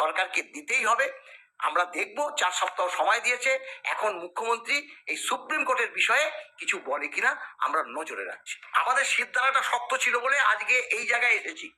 সরকারকে দিতেই হবে। আমরা দেখব, চার সপ্তাহ সময় দিয়েছে। এখন মুখ্যমন্ত্রী এই সুপ্রিম কোর্টের বিষয়ে কিছু বলে কিনা আমরা নজরে রাখছি। আমাদের সিদ্ধারাটা শক্ত ছিল বলে আজকে এই জায়গায় এসেছি।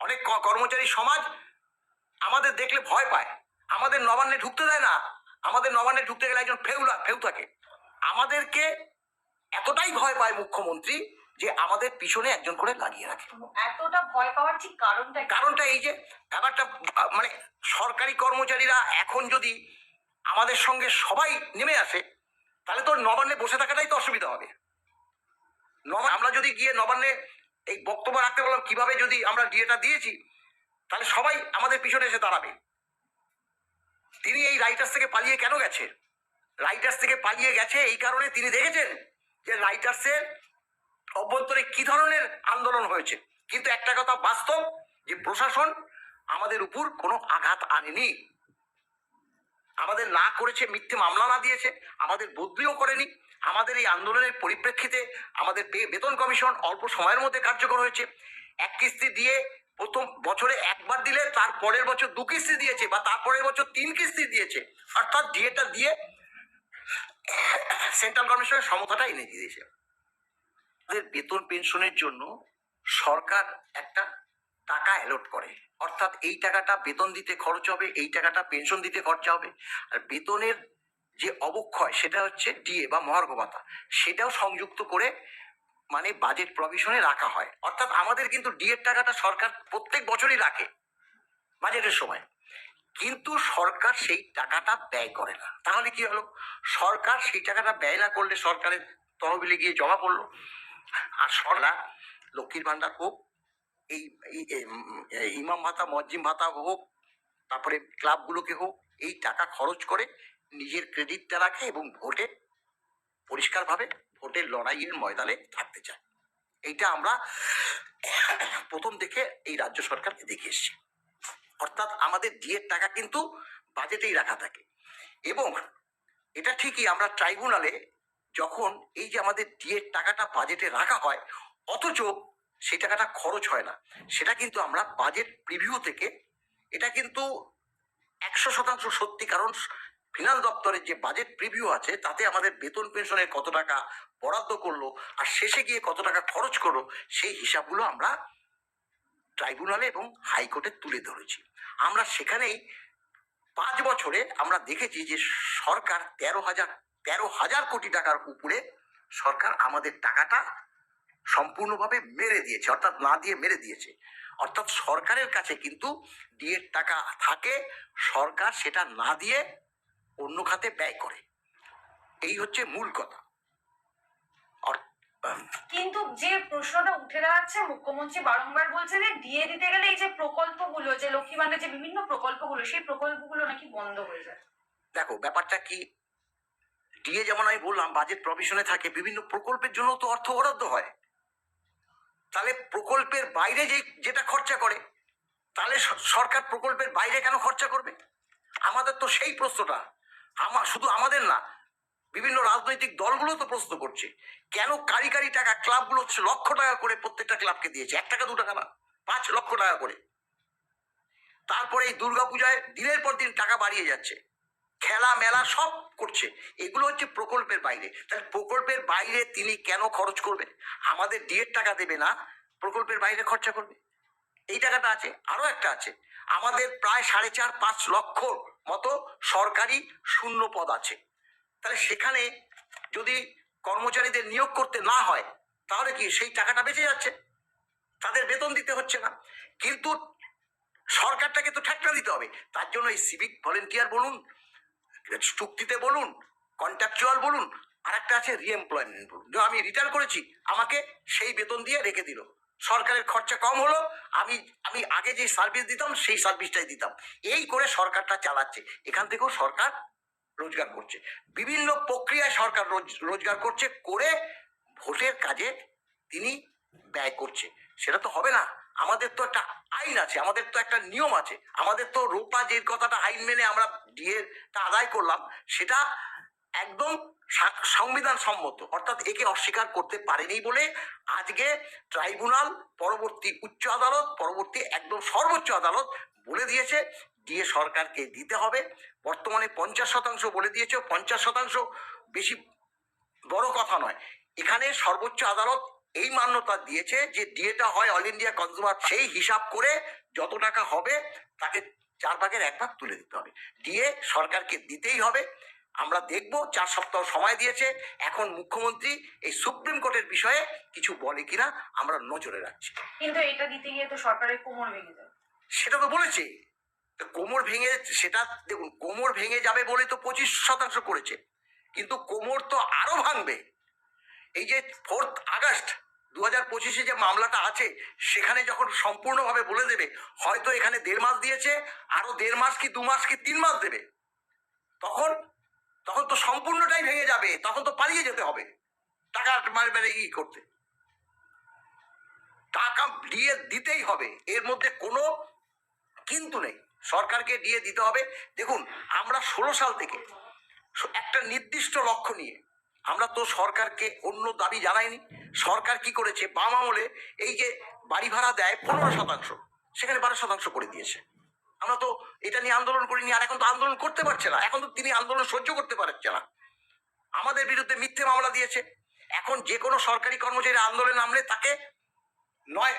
অনেক কর্মচারী সমাজ আমাদের দেখলে ভয় পায়। আমাদের নবান্নে ঢুকতে দেয় না। আমাদের নবান্নে ঢুকতে গেলে একজন ফেউ লা- ফেউ থাকে আমাদেরকে এতটাই ভয় পায় মুখ্যমন্ত্রী যে আমাদের পিছনে একজন করে লাগিয়ে রাখে। এতটা ভয় পাওয়ার ঠিক কারণটা কারণটা এই যে ব্যাপারটা মানে সরকারি কর্মচারীরা এখন যদি আমাদের সঙ্গে সবাই নেমে আসে তাহলে তো নবান্নে বসে থাকাটাই তো অসুবিধা হবে। আমরা যদি গিয়ে নবান্নে এই বক্তব্য রাখতে বললাম কীভাবে যদি আমরা ডিএটা দিয়েছি তাহলে সবাই আমাদের পিছনে এসে দাঁড়াবে। তিনি এই রাইটার্স থেকে পালিয়ে কেন গেছে? রাইটার্স থেকে পালিয়ে গেছে এই কারণে তিনি দেখেছেন যে রাইটার্সের অভ্যন্তরে কি ধরনের আন্দোলন হয়েছে? কিন্তু একটা কথা বাস্তব, যে প্রশাসন আমাদের উপর কোনো আঘাত আনেনি। আমাদের না করেছে মিথ্যে মামলা না দিয়েছে, আমাদের বদলিও করেনি। আমাদের এই আন্দোলনের পরিপ্রেক্ষিতে আমাদের বেতন কমিশন অল্প সময়ের মধ্যে কার্যকর হয়েছে। এক কিস্তি দিয়ে প্রথম বছরে একবার দিলে তার পরের বছর দু কিস্তি দিয়েছে বা তারপরের বছর তিন কিস্তি দিয়েছে। অর্থাৎ ডিএটা দিয়ে সেন্ট্রাল কমিশনের সমতাটা এনে দিয়েছে। বেতন পেনশনের জন্য সরকার একটা টাকা অ্যালট করে। অর্থাৎ এই টাকাটা বেতন দিতে খরচ হবে, এই টাকাটা পেনশন দিতে খরচা হবে। আর বেতনের যে অবক্ষয়, সেটা হচ্ছে ডিএ বা মহার্ঘ ভাতা। সেটাও সংযুক্ত করে মানে বাজেট প্রভিশনে রাখা হয়। অর্থাৎ আমাদের কিন্তু ডিএর টাকাটা সরকার প্রত্যেক বছরই রাখে বাজেটের সময়। কিন্তু সরকার সেই টাকাটা ব্যয় করে না। তাহলে কি হলো? সরকার সেই টাকাটা ব্যয় না করলে সরকারের তহবিলে গিয়ে জমা পড়ল। আর সরকার লক্ষ্মীর ভান্ডার হোক, এই ইমাম ভাতা মজ্জিম ভাতা হোক, তারপরে ক্লাবগুলোকে হোক, এই টাকা খরচ করে নিজের ক্রেডিটটা রাখে এবং ভোটে পরিষ্কারভাবে ভোটের লড়াইয়ের ময়দানে থাকতে চায়। এইটা আমরা প্রথম থেকে এই রাজ্য সরকারকে দেখে এসেছি। অর্থাৎ আমাদের ডিএর টাকা কিন্তু বাজেটেই রাখা থাকে। এবং এটা ঠিকই আমরা ট্রাইব্যুনালে যখন এই যে আমাদের ডিএর টাকাটা বাজেটে রাখা হয়, অথচ সেই টাকাটা খরচ হয় না, সেটা কিন্তু আমরা বাজেট প্রিভিউ থেকে এটা কিন্তু একশো শতাংশ সত্যি, কারণ ফিনান্স দপ্তরের যে বাজেট প্রিভিউ আছে, তাতে আমাদের বেতন পেনশনের কত টাকা বরাদ্দ করল, আর শেষে গিয়ে কত টাকা খরচ করল, সেই হিসাবগুলো আমরা ট্রাইব্যুনালে এবং হাইকোর্টে তুলে ধরেছি। আমরা সেখানেই পাঁচ বছরে আমরা দেখেছি যে সরকার তেরো হাজার তেরো হাজার কোটি টাকার উপরে সরকার আমাদের টাকাটা সম্পূর্ণভাবে মেরে দিয়েছে অর্থাৎ না দিয়ে মেরে দিয়েছে। অর্থাৎ সরকারের কাছে কিন্তু ডিএর টাকা থাকে সরকার সেটা না দিয়ে অন্য খাতে ব্যয় করে। এই হচ্ছে মূল কথা। কিন্তু যে প্রশ্নটা উঠে দাঁড়াচ্ছে মুখ্যমন্ত্রী বারংবার বলছে যে দিয়ে দিতে গেলে এই যে প্রকল্পগুলো যে লক্ষ্মী ভান্ডার যে বিভিন্ন প্রকল্পগুলো সেই প্রকল্পগুলো নাকি বন্ধ হয়ে যায়। দেখো ব্যাপারটা কি? ডিএ যেমন আমি বললাম বাজেট প্রভিশনে থাকে, বিভিন্ন প্রকল্পের জন্য তো অর্থ বরাদ্দ হয়। তাহলে প্রকল্পের বাইরে যে যেটা খরচা করে, তাহলে সরকার প্রকল্পের বাইরে কেন খরচা করবে? আমাদের তো সেই প্রশ্নটা। আমার শুধু আমাদের না, বিভিন্ন রাজনৈতিক দলগুলো তো প্রশ্ন করছে, কেন কারি কারি টাকা ক্লাবগুলো হচ্ছে লক্ষ টাকা করে প্রত্যেকটা ক্লাবকে দিয়েছে? এক টাকা, দু টাকা না, পাঁচ লক্ষ টাকা করে। তারপরে এই দুর্গাপূজায় দিনের পর দিন টাকা বাড়িয়ে যাচ্ছে। খেলা মেলা সব করছে। এগুলো হচ্ছে প্রকল্পের বাইরে। তাহলে প্রকল্পের বাইরে তিনি কেন খরচ করবে আমাদের ডিএর টাকা দেবে না, প্রকল্পের বাইরে খরচা করবে। এই টাকাটা আছে, আরও একটা আছে। আমাদের প্রায় সাড়ে চার, পাঁচ লক্ষ মতো সরকারি শূন্য পদ আছে। তাহলে সেখানে যদি কর্মচারীদের নিয়োগ করতে না হয়, তাহলে কি সেই টাকাটা বেঁচে যাচ্ছে? তাদের বেতন দিতে হচ্ছে না। কিন্তু সরকারটাকে তো ঠেকনা দিতে হবে। তার জন্য এই সিভিক ভলেন্টিয়ার বলুন চুক্তিতে বলুন কন্ট্রাকচুয়াল বলুন আর একটা আছে রিএমপ্লয়মেন্ট বলুন। আমি রিটায়ার করেছি, আমাকে সেই বেতন দিয়ে রেখে দিল। সরকারের খরচা কম হলো, আমি আমি আগে যে সার্ভিস দিতাম, সেই সার্ভিসটাই দিতাম। এই করে সরকারটা চালাচ্ছে। এখান থেকেও সরকার রোজগার করছে। বিভিন্ন প্রক্রিয়ায় সরকার রোজ- রোজগার করছে, করে ভোটের কাজে তিনি ব্যয় করছে। সেটা তো হবে না। আমাদের তো একটা আইন আছে, আমাদের তো একটা নিয়ম আছে। আমাদের তো রোপা যে কথাটা আইন মেনে আমরা ডিএটা আদায় করলাম, সেটা একদম সংবিধান সম্মত অর্থাৎ একে অস্বীকার করতে পারেনি বলে আজকে ট্রাইব্যুনাল পরবর্তী উচ্চ আদালত, পরবর্তী একদম সর্বোচ্চ আদালত বলে দিয়েছে, দিয়ে সরকারকে দিতে হবে। বর্তমানে পঞ্চাশ শতাংশ বলে দিয়েছে, পঞ্চাশ শতাংশ বেশি বড় কথা নয়। এখানে সর্বোচ্চ আদালত এই মান্যতা দিয়েছে যে ডিএটা হয় অল ইন্ডিয়া কনজিউমার সেই হিসাব করে যত টাকা হবে তাকে চার ভাগের এক ভাগ তুলে দিতে হবে। দিয়ে সরকারকে দিতেই হবে। আমরা দেখব চার সপ্তাহ সময় দিয়েছে। এখন মুখ্যমন্ত্রী এই সুপ্রিম কোর্টের বিষয়ে কিছু বলে কিনা আমরা নজরে রাখছি। কিন্তু এটা দিতে গিয়ে তো সরকারের কোমর ভেঙে যাবে সেটা তো বলেছে। কোমর ভেঙে সেটা দেখুন কোমর ভেঙে যাবে বলে তো পঁচিশ শতাংশ করেছে। কিন্তু কোমর তো আরও ভাঙবে। এই যে ফোর্থ আগস্ট দু হাজার পঁচিশে যে মামলাটা আছে, সেখানে যখন সম্পূর্ণভাবে বলে দেবে, হয়তো এখানে দেড় মাস দিয়েছে, আরও দেড় মাস কি দু মাস কি তিন মাস দেবে। তখন তখন তো সম্পূর্ণটাই ভেঙে যাবে, তখন তো পালিয়ে যেতে হবে। টাকা মানে মানে ই করতে। টাকা দিয়ে দিতেই হবে, এর মধ্যে কোনো কিন্তু নেই। সরকারকে দিয়ে দিতে হবে। দেখুন, আমরা ষোলো সাল থেকে, একটা নির্দিষ্ট লক্ষ্য নিয়ে আমরা তো সরকারকে অন্য দাবি জানাইনি। সরকার কি করেছে? বাম আমলে এই যে বাড়ি ভাড়া দেয় পনেরো শতাংশ, সেখানে বারো শতাংশ করে দিয়েছে। আমরা তো এটা নিয়ে আন্দোলন করিনি, আর এখন তো আন্দোলন করতে পারছে না। এখন তো তিনি আন্দোলন সহ্য করতে পারছে না। আমাদের বিরুদ্ধে মিথ্যে মামলা দিয়েছে। এখন যে কোনো সরকারি কর্মচারী আন্দোলনে নামলে তাকে নয়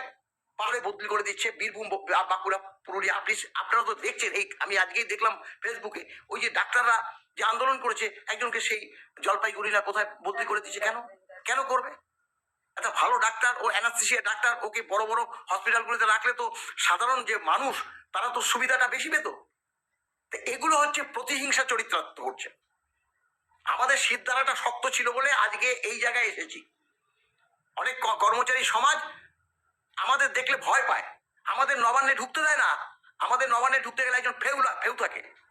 পাহাড়ে বদলি করে দিচ্ছে। বীরভূম, বাঁকুড়া, পুরুলিয়া, আপনি আপনারা তো দেখছেন, এই আমি আজকেই দেখলাম ফেসবুকে ওই যে ডাক্তাররা যে আন্দোলন করেছে, একজনকে সেই জলপাইগুড়ি না কোথায় বদলি করে দিচ্ছে কেন? কেন করবে? একটা ভালো ডাক্তার ও অ্যানাস্থেশিয়া ডাক্তার ওকে বড় বড় হসপিটালগুলিতে রাখলে তো সাধারণ যে মানুষ, তারা তো সুবিধাটা বেশি পেত। তো এগুলো হচ্ছে প্রতিহিংসা চরিত্রার্থ করছে আমাদের সিদ্ধারাটা শক্ত ছিল বলে আজকে এই জায়গায় এসেছি। অনেক কর্মচারী সমাজ আমাদের দেখলে ভয় পায়। আমাদের নবান্নে ঢুকতে দেয় না। আমাদের নবান্নে ঢুকতে গেলে একজন ফেউলা ফেউ থাকে।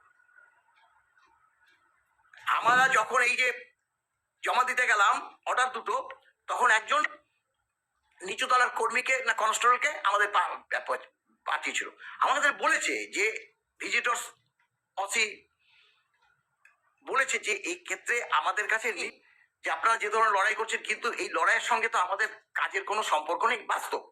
আমরা যখন এই যে জমা দিতে গেলাম অর্ডার দুটো, তখন একজন নিচু তলার কর্মীকে না কনস্টেবলকে আমাদের পাঠিয়েছিল। আমাদের বলেছে যে ভিজিটর্স অসি বলেছে যে এই ক্ষেত্রে আমাদের কাছে যে আপনারা যে ধরনের লড়াই করছেন, কিন্তু এই লড়াইয়ের সঙ্গে তো আমাদের কাজের কোনো সম্পর্ক নেই, বাস্তব।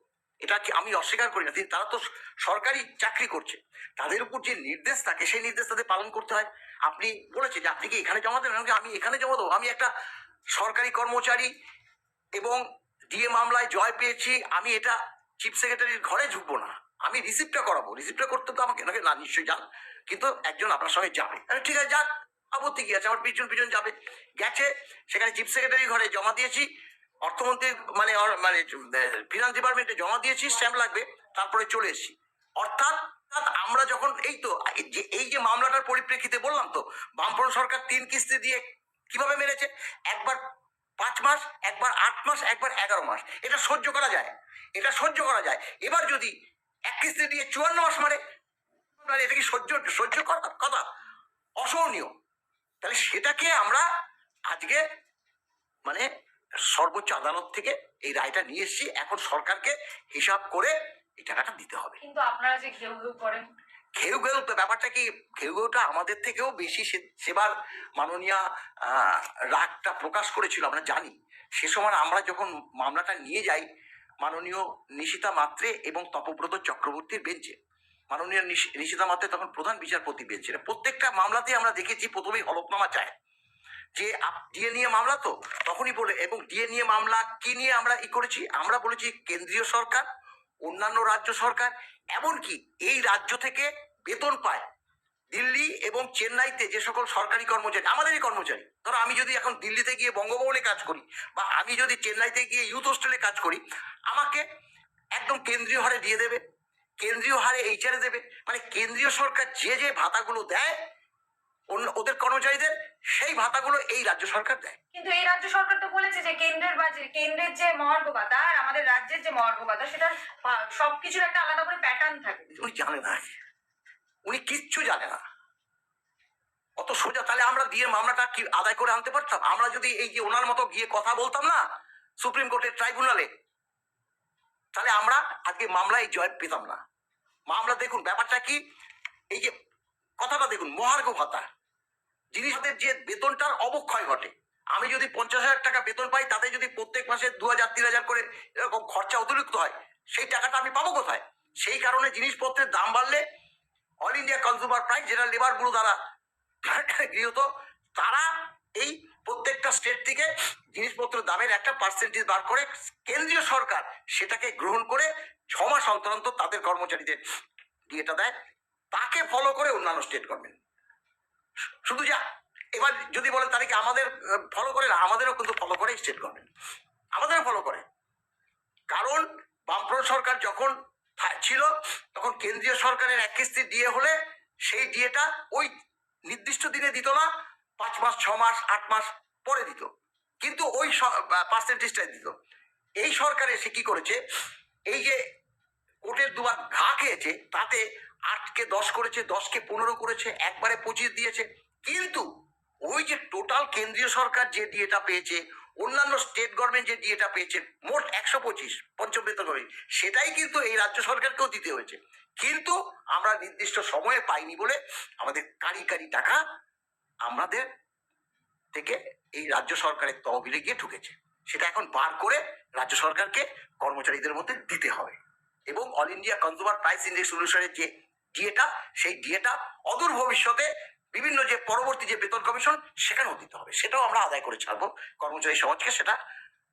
এটা কি আমি অস্বীকার করি না? তারা তো সরকারি চাকরি করছে। তাদের উপর যে নির্দেশ থাকে, সেই নির্দেশ তাদের পালন করতে হয়। আপনি বলেছে যে আপনি কি এখানে জমা দেবেন? আমি এখানে জমা দেবো। আমি একটা সরকারি কর্মচারী এবং ডিএ মামলায় জয় পেয়েছি। আমি এটা চিফ সেক্রেটারির ঘরে ঢুকবো না। আমি রিসিপ্টটা করাবো। রিসিপ্টটা করতে তো আমাকে না, নিশ্চয়ই যান। কিন্তু একজন আপনার সঙ্গে যাবে। ঠিক আছে যাক আপত্তি কি আছে? আমার পিছন পিছন যাবে। গেছে। সেখানে চিফ সেক্রেটারি ঘরে জমা দিয়েছি। অর্থমন্ত্রী মানে মানে ফিনান্স ডিপার্টমেন্টে জমা দিয়েছি স্ট্যাম্প লাগবে, তারপরে চলে এসেছি। অর্থাৎ আমরা যখন এই তো, এই যে মামলাটার পরিপ্রেক্ষিতে বললাম তো, বামফ্রন্ট সরকার তিন কিস্তি দিয়ে কীভাবে মেরেছে? একবার পাঁচ মাস, একবার আট মাস, একবার এগারো মাস। এটা সহ্য করা যায়। এটা সহ্য করা যায়। এবার যদি এক কিস্তি দিয়ে চুয়ান্ন মাস মারে এটা কি সহ্য সহ্য করার কথা? অসহনীয়। তাহলে সেটাকে আমরা আজকে মানে সর্বোচ্চ আদালত থেকে এই রায়টা নিয়ে এসেছি। এখন সরকারকে হিসাব করে এই টাকাটা দিতে হবে। কিন্তু আপনারা যে ঘেউ ঘেউ করেন। ঘেউ ঘেউ তো ব্যাপারটা কি? ঘেউ ঘেউটা আমাদের থেকেও বেশি সেবার মাননীয় রাগটা প্রকাশ করেছিল আমরা জানি। সে সময় আমরা যখন মামলাটা নিয়ে যাই মাননীয় নিশিতা মাত্রে এবং তপব্রত চক্রবর্তীর বেঞ্চে। মাননীয় নিশি- নিশিতা মাত্রে তখন প্রধান বিচারপতি বেঞ্চে। প্রত্যেকটা মামলাতে আমরা দেখেছি প্রথমেই হলফনামা চায়। যে ডিএ নিয়ে মামলা তো, তখনই বলে, এবং ডিএ নিয়ে মামলা কি নিয়ে আমরা ই করেছি? আমরা বলেছি, কেন্দ্রীয় সরকার, অন্যান্য রাজ্য সরকার, এমনকি এই রাজ্য থেকে বেতন পায়। দিল্লি এবং চেন্নাইতে যে সকল সরকারি কর্মচারী, আমাদেরই কর্মচারী। ধরো, আমি যদি এখন দিল্লিতে গিয়ে বঙ্গভবনে কাজ করি, বা আমি যদি চেন্নাইতে গিয়ে ইউথ হোস্টেলে কাজ করি, আমাকে একদম কেন্দ্রীয় হারে দিয়ে দেবে। কেন্দ্রীয় হারে এইচআরে দেবে। মানে কেন্দ্রীয় সরকার যে যে ভাতাগুলো দেয় ওদের কর্মচারীদের সেই ভাতাগুলো এই রাজ্য সরকার দেয়। কিন্তু এই রাজ্য সরকার তো বলেছে যে কেন্দ্রের বাজেট কেন্দ্রের যে মহার্ঘ ভাতা আর আমাদের রাজ্যের যে মহার্ঘ ভাতা সেটা সবকিছুর একটা আলাদা করে প্যাটার্ন থাকে। উনি জানে না। উনি কিচ্ছু জানে না। অত সোজা তাহলে আমরা দিয়ে মামলাটা কি আদায় করে আনতে পারতাম? আমরা যদি এই যে ওনার মতো গিয়ে কথা বলতাম না সুপ্রিম কোর্টের ট্রাইব্যুনালে তাহলে আমরা আজকে মামলায় জয় পেতাম না। মামলা দেখুন ব্যাপারটা কি? এই যে কথাটা দেখুন মহার্ঘ ভাতা। জিনিসদের যে বেতনটার অবক্ষয় ঘটে। আমি যদি পঞ্চাশ হাজার টাকা বেতন পাই, তাতে যদি প্রত্যেক মাসে দু হাজার, তিন হাজার করে এরকম খরচা অতিরিক্ত হয়, সেই টাকাটা আমি পাবো কোথায়? সেই কারণে জিনিসপত্রের দাম বাড়লে অল ইন্ডিয়া কনজিউমার প্রাইস যেটা লেবার ব্যুরো দ্বারা গৃহীত, তারা এই প্রত্যেকটা স্টেট থেকে জিনিসপত্রের দামের একটা পার্সেন্টেজ বার করে কেন্দ্রীয় সরকার সেটাকে গ্রহণ করে ছ মাস তাদের কর্মচারীদের ডিএটা দেয়। তাকে ফলো করে অন্যান্য স্টেট গভর্নমেন্ট শুধু যা, এবার যদি বলেন তাহলে কি আমাদের ফলো করে না? আমাদেরও কিন্তু ফলো করে স্টেট গভর্নমেন্ট আমাদেরও ফলো করে। কারণ বামফ্রন্ট সরকার যখন ছিল, তখন কেন্দ্রীয় সরকারের এক কিস্তি ডিএ হলে সেই ডিএটা ওই নির্দিষ্ট দিনে দিত না, পাঁচ মাস, ছ মাস, আট মাস পরে দিত। কিন্তু ওই পার্সেন্টেজটাই দিত। এই সরকার এসে কি করেছে? এই যে কোর্টের দুবার ঘা খেয়েছে, তাতে আটকে দশ করেছে, দশকে পনেরো করেছে, একবারে পঁচিশ দিয়েছে। কিন্তু ওই যে টোটাল কেন্দ্রীয় সরকার যে ডিএটা পেয়েছে, অন্যান্য স্টেট গভর্নমেন্ট যে ডিএটা পেয়েছে, মোট একশো পঁচিশ পঞ্চম বেতন সেটাই কিন্তু এই রাজ্য সরকারকেও দিতে হয়েছে। কিন্তু আমরা নির্দিষ্ট সময়ে পাইনি বলে আমাদের কারি কারি টাকা আমাদের থেকে এই রাজ্য সরকারের তহবিলে গিয়ে ঢুকেছে। সেটা এখন বার করে রাজ্য সরকারকে কর্মচারীদের মধ্যে দিতে হবে। এবং all India consumer price index অনুসারে যে ডিএটা সেই ডিএটা অদূর ভবিষ্যতে বিভিন্ন যে পরবর্তী যে বেতন কমিশন সেখানেও দিতে হবে। সেটাও আমরা আদায় করে ছাড়বো। কর্মচারী সমাজকে সেটা